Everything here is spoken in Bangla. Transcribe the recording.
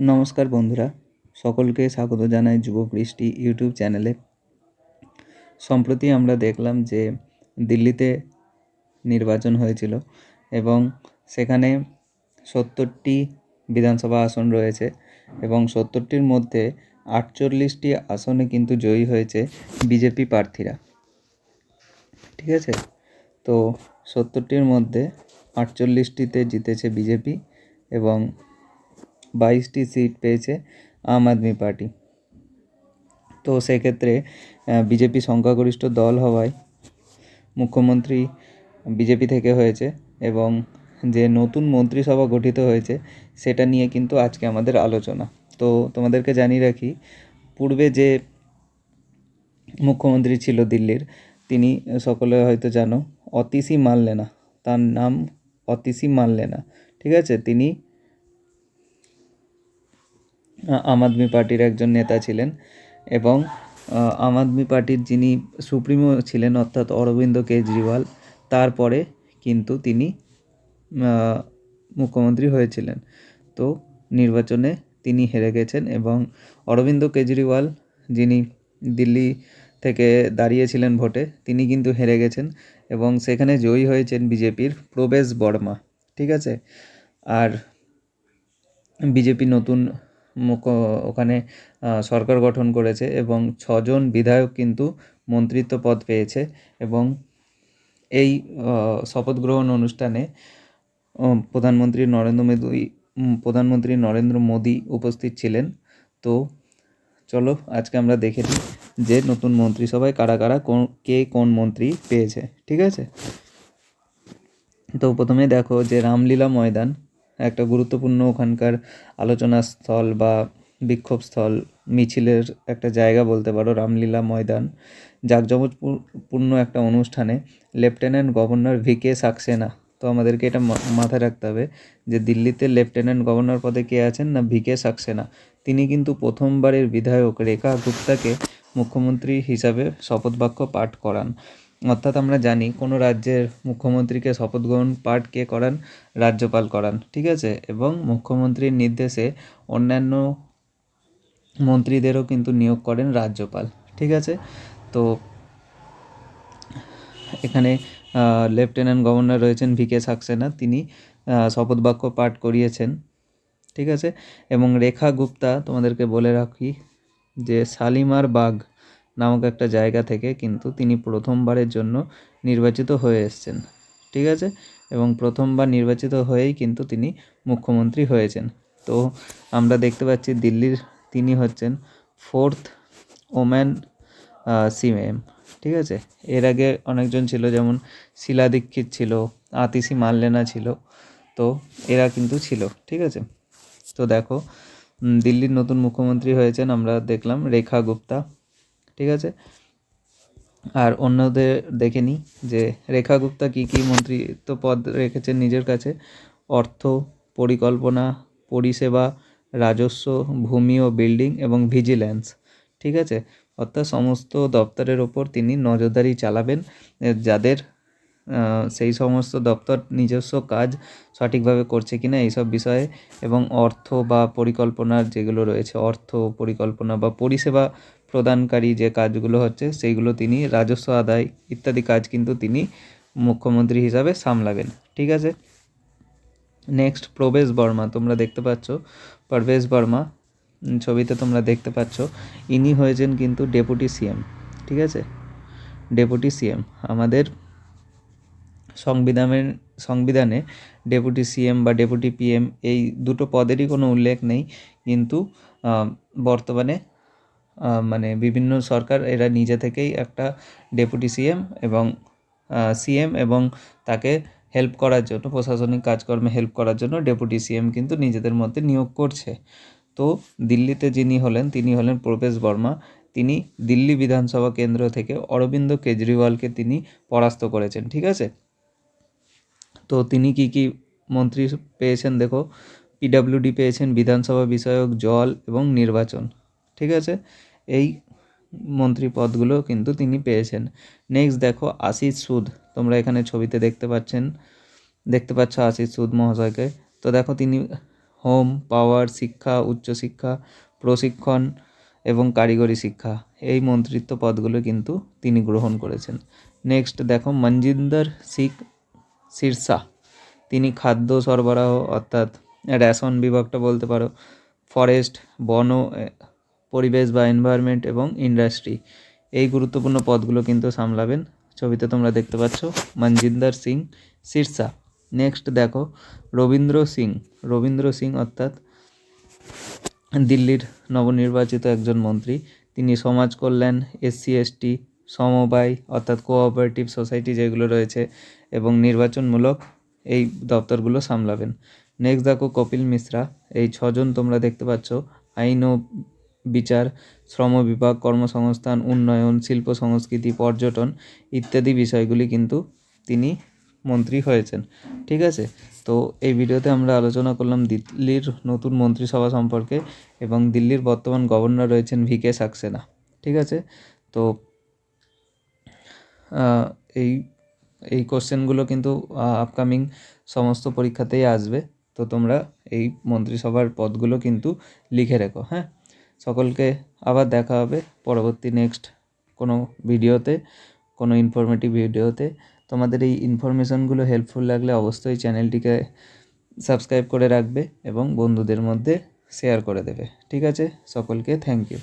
নমস্কার বন্ধুরা, সকলকে স্বাগত জানাই যুববৃষ্টি ইউটিউব চ্যানেলে। সম্প্রতি আমরা দেখলাম যে দিল্লিতে নির্বাচন হয়েছিল এবং সেখানে সত্তরটি বিধানসভা আসন রয়েছে এবং সত্তরটির মধ্যে আটচল্লিশটি আসনে কিন্তু জয়ী হয়েছে বিজেপি প্রার্থীরা। ঠিক আছে? তো সত্তরটির মধ্যে আটচল্লিশটিতে জিতেছে বিজেপি এবং বাইশটি সিট পেয়েছে আম আদমি পার্টি। তো সেক্ষেত্রে বিজেপি সংখ্যাগরিষ্ঠ দল হওয়ায় মুখ্যমন্ত্রী বিজেপি থেকে হয়েছে এবং যে নতুন মন্ত্রিসভা গঠিত হয়েছে সেটা নিয়ে কিন্তু আজকে আমাদের আলোচনা। তো তোমাদেরকে জানিয়ে রাখি, পূর্বে যে মুখ্যমন্ত্রী ছিল দিল্লির, তিনি সকলে হয়তো জানো অতিসি মানলেনা তার নাম অতিসি মানলেনা ঠিক আছে? তিনি আম আদমি পার্টির একজন নেতা ছিলেন এবং আম আদমি পার্টির যিনি সুপ্রিমো ছিলেন, অর্থাৎ অরবিন্দ কেজরিওয়াল, তারপরে কিন্তু তিনি মুখ্যমন্ত্রী হয়েছিলেন। তো নির্বাচনে তিনি হেরে গেছেন এবং অরবিন্দ কেজরিওয়াল যিনি দিল্লি থেকে দাঁড়িয়েছিলেন ভোটে, তিনি কিন্তু হেরে গেছেন এবং সেখানে জয়ী হয়েছেন বিজেপির প্রবেশ বর্মা, ঠিক আছে? আর বিজেপি নতুন ওখানে সরকার গঠন করেছে এবং ছজন বিধায়ক কিন্তু মন্ত্রিত্ব পদ পেয়েছে এবং এই শপথ গ্রহণ অনুষ্ঠানে প্রধানমন্ত্রী নরেন্দ্র মোদী প্রধানমন্ত্রী নরেন্দ্র মোদী উপস্থিত ছিলেন। তো চলো, আজকে আমরা দেখে নিই যে নতুন মন্ত্রিসভায় কারা কারা কোন, কে কোন মন্ত্রী পেয়েছে, ঠিক আছে? তো প্রথমে দেখো যে রামলীলা ময়দান একটা গুরুত্বপূর্ণ ওখানকার আলোচনা স্থল বা বিক্ষোভস্থল, মিছিলের একটা জায়গা বলতে পারো, রামলীলা ময়দান। জাঁকজমকপূর্ণ একটা অনুষ্ঠানে lieutenant governor V K Saxena, তো আমাদেরকে এটা মাথায় রাখতে হবে যে দিল্লিতে লেফটেন্যান্ট গভর্নর পদে কে আছেন না ভি কে সাক্সেনা? তিনি কিন্তু প্রথমবারের বিধায়ক রেখা গুপ্তাকে মুখ্যমন্ত্রী হিসাবে শপথ বাক্য পাঠ করান। অর্থাৎ আমরা জানি কোনো রাজ্যের মুখ্যমন্ত্রীকে শপথ গ্রহণ পাঠ কে করান? রাজ্যপাল করান, ঠিক আছে? এবং মুখ্যমন্ত্রীর নির্দেশে অন্যান্য মন্ত্রীদেরও কিন্তু নিয়োগ করেন রাজ্যপাল, ঠিক আছে? তো এখানে লেফটেন্যান্ট গভর্নর রয়েছেন ভি কে সাক্সেনা, তিনি শপথ বাক্য পাঠ করিয়েছেন, ঠিক আছে? এবং রেখা গুপ্তা, তোমাদেরকে বলে রাখি যে শালিমার বাগ নামক একটা জায়গা থেকে কিন্তু তিনি প্রথমবারের জন্য নির্বাচিত হয়ে এসছেন, ঠিক আছে? এবং প্রথমবার নির্বাচিত হয়েই কিন্তু তিনি মুখ্যমন্ত্রী হয়েছেন। তো আমরা দেখতে পাচ্ছি দিল্লির তিনি হচ্ছেন ফোর্থ ওম্যান সিএম, ঠিক আছে? এর আগে অনেকজন ছিল, যেমন শিলা দীক্ষিত ছিল আতিসি মাল্লেনা ছিল, তো এরা কিন্তু ছিল, ঠিক আছে? তো দেখো দিল্লির নতুন মুখ্যমন্ত্রী হয়েছেন, আমরা দেখলাম রেখা গুপ্তা। ঠিক আছে? আর অন্যদের দেখে নিই যে রেখা গুপ্তা কী কী মন্ত্রিত্ব পদ রেখেছেন নিজের কাছে? অর্থ, পরিকল্পনা, পরিষেবা, রাজস্ব, ভূমি ও বিল্ডিং এবং ভিজিল্যান্স। ঠিক আছে? অর্থাৎ সমস্ত দপ্তরের ওপর তিনি নজরদারি চালাবেন, যাদের সেই সমস্ত দপ্তর নিজস্ব কাজ সঠিকভাবে করছে কি না এইসব বিষয়ে এবং অর্থ বা পরিকল্পনার যেগুলো রয়েছে, অর্থ, পরিকল্পনা বা পরিষেবা প্রদানকারী যে কাজগুলো হচ্ছে, সেইগুলো তিনি রাজস্ব আদায় ইত্যাদি কাজ কিন্তু তিনি মুখ্যমন্ত্রী হিসাবে সামলাবেন। ঠিক আছে? নেক্সট প্রবেশ বর্মা। তোমরা দেখতে পাচ্ছ, প্রবেশ বর্মা ছবিতে তোমরা দেখতে পাচ্ছ, ইনি হয়েছেন কিন্তু ডেপুটি সিএম। ঠিক আছে? Deputy CM. আমাদের সংবিধানের, সংবিধানে ডেপুটি সিএম বা ডেপুটি পিএম এই দুটো পদেরই কোনো উল্লেখ নেই, কিন্তু বর্তমানে মানে বিভিন্ন সরকার এরা নিজে থেকেই একটা ডেপুটি সিএম এবং সিএম এবং তাকে হেল্প করার জন্য, প্রশাসনিক কাজকর্মে হেল্প করার জন্য ডেপুটি সিএম কিন্তু নিজেদের মধ্যে নিয়োগ করছে। তো দিল্লিতে যিনি হলেন, তিনি হলেন প্রবেশ বর্মা। তিনি দিল্লি বিধানসভা কেন্দ্র থেকে অরবিন্দ কেজরিওয়ালকে তিনি পরাস্ত করেছেন, ঠিক আছে? তো তিনি কি কি মন্ত্রী পেয়েছেন দেখো? পিডাব্লিউডি পেয়েছেন বিধানসভা বিষয়ক জল এবং নির্বাচন, ঠিক আছে? এই মন্ত্রী পদগুলো কিন্তু তিনি পেয়েছেন। নেক্সট দেখো, আশিস সুদ। তোমরা এখানে ছবিতে দেখতে পাচ্ছেন, দেখতে পাচ্ছ আশিস সুদ মহাশয়কে। তো দেখো, তিনি হোম পাওয়ার শিক্ষা উচ্চশিক্ষা প্রশিক্ষণ এবং কারিগরি শিক্ষা, এই মন্ত্রিত্ব পদগুলো কিন্তু তিনি গ্রহণ করেছেন। নেক্সট দেখো, মনজিন্দর শিখ সিরসা। তিনি খাদ্য সরবরাহ অর্থাৎ রেশন বিভাগটা বলতে পারো ফরেস্ট বন পরিবেশ বা এনভায়রনমেন্ট এবং ইন্ডাস্ট্রি এই গুরুত্বপূর্ণ পদগুলো কিন্তু সামলাবেন। ছবিতে তোমরা দেখতে পাচ্ছ মনজিন্দর সিং সিরসা। নেক্সট দেখো রবীন্দ্র সিং। রবীন্দ্র সিং অর্থাৎ দিল্লির নবনির্বাচিত একজন মন্ত্রী। তিনি সমাজ কল্যাণ এসসি এসটি সমবায় অর্থাৎ কোঅপারেটিভ সোসাইটি যেগুলো রয়েছে এবং নির্বাচনমূলক এই দপ্তরগুলো সামলাবেন। নেক্সট দেখো কপিল মিশ্রা। এই ছজন তোমরা দেখতে পাচ্ছ। আইন ও বিচার, শ্রম বিভাগ, কর্মসংস্থান, উন্নয়ন, শিল্প, সংস্কৃতি, পর্যটন ইত্যাদি বিষয়গুলি কিন্তু তিনি মন্ত্রী হয়েছেন। ঠিক আছে? তো এই ভিডিওতে আমরা আলোচনা করলাম দিল্লির নতুন মন্ত্রিসভা সম্পর্কে এবং দিল্লির বর্তমান গভর্নর রয়েছেন ভি কে সাক্সেনা। ঠিক আছে? তো এই এই কোশ্চেনগুলো কিন্তু আপকামিং সমস্ত পরীক্ষাতেই আসবে। তো তোমরা এই মন্ত্রিসভার পদগুলো কিন্তু লিখে রেখো হ্যাঁ? সকলকে আবার দেখা হবে পরবর্তী নেক্সট কোনো ভিডিওতে, কোনো ইনফরমেটিভ ভিডিওতে। তোমাদের এই ইনফরমেশনগুলো হেল্পফুল লাগলে অবশ্যই চ্যানেলটিকে সাবস্ক্রাইব করে রাখবে এবং বন্ধুদের মধ্যে শেয়ার করে দেবে। ঠিক আছে? সকলকে থ্যাংক ইউ